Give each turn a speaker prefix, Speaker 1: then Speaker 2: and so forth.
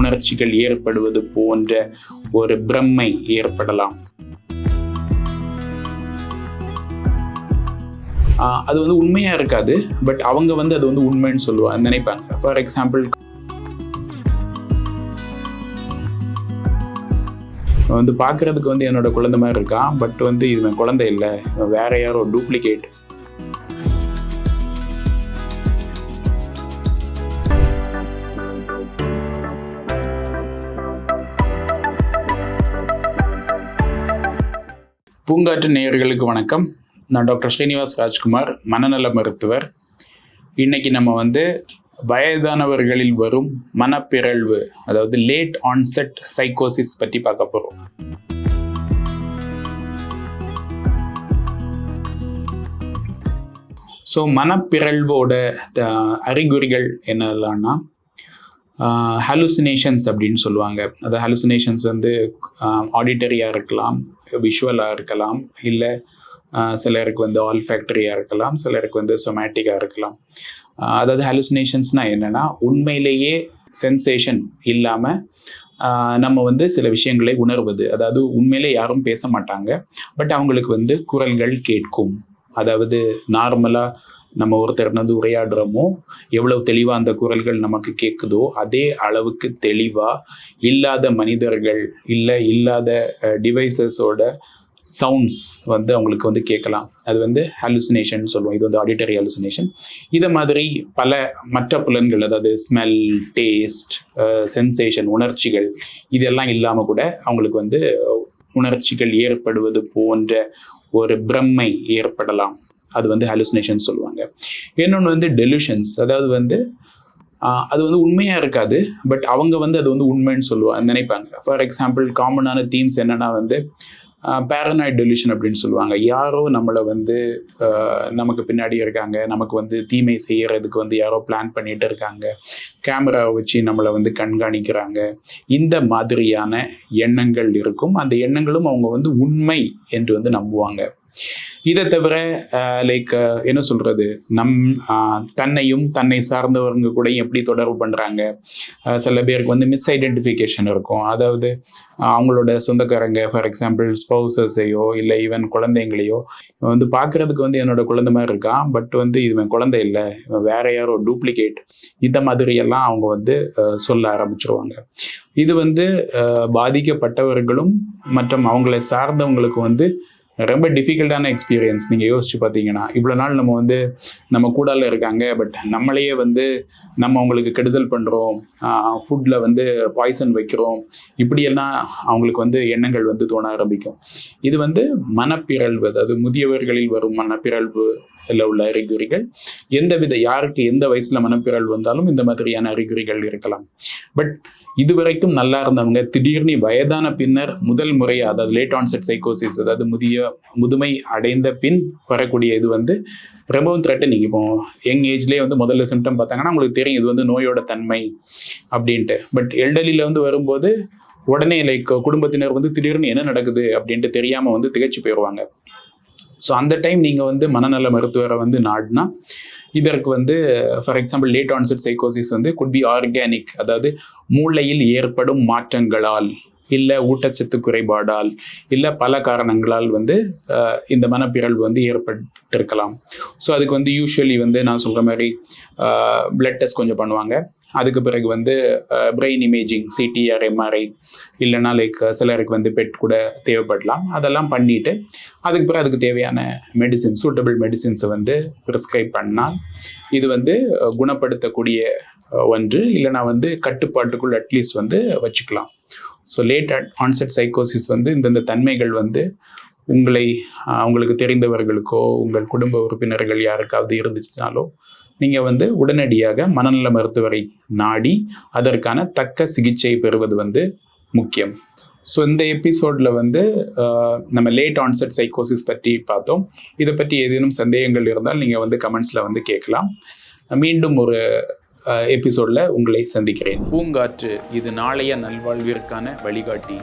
Speaker 1: உணர்ச்சிகள் ஏற்படுவது போன்ற ஒரு பிரம்மை ஏற்படலாம். அது வந்து உண்மையாக இருக்காது பட் அவங்க வந்து அது வந்து உண்மைன்னு சொல்லுவாங்க நினைப்பாங்க. ஃபார் எக்ஸாம்பிள் வந்து பார்க்கறதுக்கு வந்து என்னோட குழந்தை மாதிரி இருக்கான் பட் வந்து இவன் குழந்தை இல்லை இவன் வேற யாரோ டூப்ளிகேட் பூங்காற்று நேயர்களுக்கு வணக்கம். நான் டாக்டர் ஸ்ரீனிவாஸ் ராஜ்குமார் மனநல மருத்துவர். இன்னைக்கு நம்ம வந்து வயதானவர்களில் வரும் மனப்பிறழ்வு அதாவது லேட் ஆன்செட் சைக்கோசிஸ் பற்றி பார்க்க போகிறோம் ஸோ மனப்பிறழ்வோட த- அறிகுறிகள் என்னெல்லாம்னா ஹலுசினேஷன்ஸ் அப்படின்னு சொல்லுவாங்க. அந்த ஹலுசினேஷன்ஸ் வந்து ஆடிட்டரியாக இருக்கலாம் விஷுவலாக இருக்கலாம் இல்லை சிலருக்கு வந்து ஆல் ஃபேக்டரியாக இருக்கலாம் சிலருக்கு வந்து சொமேட்டிக்காக இருக்கலாம். அதாவது ஹலுசினேஷன்ஸ்னால் என்னென்னா உண்மையிலேயே சென்சேஷன் இல்லாமல் நம்ம வந்து சில விஷயங்களை உணர்வது. அதாவது உண்மையிலே யாரும் பேச மாட்டாங்க பட் அவங்களுக்கு வந்து குரல்கள் கேட்கும். அதாவது நார்மலாக நம்ம ஒருத்தர் வந்து உரையாடுறோமோ எவ்வளவு தெளிவாக அந்த குரல்கள் நமக்கு கேட்குதோ அதே அளவுக்கு தெளிவாக இல்லாத மனிதர்கள் இல்லை இல்லாத டிவைசஸோட சவுண்ட்ஸ் வந்து அவங்களுக்கு வந்து கேட்கலாம். அது வந்து ஹாலுசினேஷன் சொல்லுவோம். இது வந்து ஆடிட்டரி ஹாலுசினேஷன் இதை மாதிரி பல மற்ற புலன்கள் அதாவது ஸ்மெல் டேஸ்ட் சென்சேஷன் உணர்ச்சிகள் இதெல்லாம் இல்லாமல் கூட அவங்களுக்கு வந்து உணர்ச்சிகள் ஏற்படுவது போன்ற ஒரு பிரம்மை ஏற்படலாம். அது வந்து ஹாலுசினேஷன் சொல்லுவாங்க. இன்னொன்று வந்து டெலுஷன்ஸ் அதாவது வந்து அது வந்து உண்மையாக இருக்காது பட் அவங்க வந்து அது வந்து உண்மைன்னு சொல்லுவாங்க நினைப்பாங்க. ஃபார் எக்ஸாம்பிள் காமனான தீம்ஸ் என்னென்னா வந்து பேரனாய்ட் டெலிஷன் அப்படின்னு சொல்லுவாங்க. யாரோ நம்மளை வந்து நமக்கு பின்னாடி இருக்காங்க. நமக்கு வந்து தீமை செய்கிறதுக்கு வந்து யாரோ பிளான் பண்ணிட்டு இருக்காங்க. கேமரா வச்சு நம்மளை வந்து கண்காணிக்கிறாங்க. இந்த மாதிரியான எண்ணங்கள் இருக்கும். அந்த எண்ணங்களும் அவங்க வந்து உண்மை என்று வந்து நம்புவாங்க. இதை தவிர லைக் என்ன சொல்றது? நம் ஆஹ், தன்னையும் தன்னை சார்ந்தவங்க கூட எப்படி தொடர்பு பண்றாங்க? சில பேருக்கு வந்து மிஸ் ஐடென்டிஃபிகேஷன் இருக்கும். அதாவது அவங்களோட சொந்தக்காரங்க ஃபார் எக்ஸாம்பிள் ஸ்பௌசஸையோ இல்லை ஈவன் குழந்தைங்களையோ இவன் வந்து பார்க்கறதுக்கு வந்து என்னோட குழந்தை மாதிரி இருக்கான் பட் வந்து இவன் குழந்தை இல்லை. இவன் வேற யாரோ டூப்ளிகேட் இந்த மாதிரியெல்லாம் அவங்க வந்து சொல்ல ஆரம்பிச்சிருவாங்க. இது வந்து ஆஹ், பாதிக்கப்பட்டவர்களும் மற்றும் அவங்களை சார்ந்தவங்களுக்கு வந்து ரொம்ப டிஃபிகல்ட்டான எக்ஸ்பீரியன்ஸ் நீங்கள் யோசிச்சு பார்த்தீங்கன்னா இவ்வளோ நாள் நம்ம வந்து நம்ம கூடால இருக்காங்க பட் நம்மளையே வந்து நம்ம அவங்களுக்கு கெடுதல் பண்ணுறோம் ஃபுட்டில் வந்து பாய்சன் வைக்கிறோம். இப்படியெல்லாம் அவங்களுக்கு வந்து எண்ணங்கள் வந்து தோண ஆரம்பிக்கும். இது வந்து மனப்பிறழ்வு அதாவது முதியவர்களில் வரும் மனப்பிறழ்வு உள்ள அறிகுறிகள். எந்த வித யாருக்கு எந்த வயசுல மனப்பிறல் வந்தாலும் இந்த மாதிரியான அறிகுறிகள் இருக்கலாம். பட் இதுவரைக்கும் நல்லா இருந்தவங்க திடீர்னு வயதான பின்னர் முதல் முறை அதாவது லேட் ஆன்செட் சைக்கோசிஸ் அதாவது முதிய முதுமை அடைந்த பின் வரக்கூடிய இது வந்து ரொம்பவும் த்ரெட்டனிங் இப்போ யங் ஏஜ்லேயே வந்து முதல்ல சிம்டம் பார்த்தாங்கன்னா உங்களுக்கு தெரியும் இது வந்து நோயோட தன்மை அப்படின்ட்டு. பட் எல்டலியில் வந்து வரும்போது உடனே லைக் குடும்பத்தினர் வந்து திடீர்னு என்ன நடக்குது அப்படின்ட்டு தெரியாமல் வந்து திகைச்சு போயிடுவாங்க ஸோ அந்த டைம் நீங்கள் வந்து மனநல மருத்துவரை வந்து நாடினா இதற்கு வந்து ஃபார் எக்ஸாம்பிள் லேட் ஆன்செட் சைக்கோசிஸ் வந்து குட் பி ஆர்கானிக் அதாவது மூளையில் ஏற்படும் மாற்றங்களால் இல்லை ஊட்டச்சத்து குறைபாடால் இல்லை பல காரணங்களால் வந்து இந்த மனப்பிறழ்வு வந்து ஏற்பட்டிருக்கலாம். ஸோ அதுக்கு வந்து யூஸ்வலி வந்து நான் சொல்கிற மாதிரி பிளட் டெஸ்ட் கொஞ்சம் பண்ணுவாங்க. அதுக்கு பிறகு வந்து brain imaging CT or MRI இல்லைன்னா லைக் சிலருக்கு வந்து பெட் கூட தேவைப்படலாம். அதெல்லாம் பண்ணிட்டு அதுக்கு பிறகு அதுக்கு தேவையான மெடிசின் சூட்டபிள் மெடிசின்ஸை வந்து ப்ரிஸ்கிரைப் பண்ணால் இது வந்து குணப்படுத்தக்கூடிய ஒன்று. இல்லைனா வந்து கட்டுப்பாட்டுக்குள் அட்லீஸ்ட் வந்து வச்சுக்கலாம். ஸோ லேட் ஆன்செட் சைக்கோசிஸ் வந்து இந்தந்த தன்மைகள் வந்து உங்களை உங்களுக்கு தெரிந்தவர்களுக்கோ உங்கள் குடும்ப உறுப்பினர்கள் யாருக்காவது இருந்துச்சுனாலோ நீங்கள் வந்து உடனடியாக மனநல மருத்துவரை நாடி அதற்கான தக்க சிகிச்சை பெறுவது வந்து முக்கியம். ஸோ இந்த எபிசோடில் வந்து நம்ம லேட் ஆன்செட் சைக்கோசிஸ் பற்றி பார்த்தோம். இதை பற்றி ஏதேனும் சந்தேகங்கள் இருந்தால் நீங்கள் வந்து கமெண்ட்ஸில் வந்து கேட்கலாம். மீண்டும் ஒரு எபிசோடில் உங்களை சந்திக்கிறேன். பூங்காற்று இது நாளைய நல்வாழ்விற்கான வழிகாட்டி.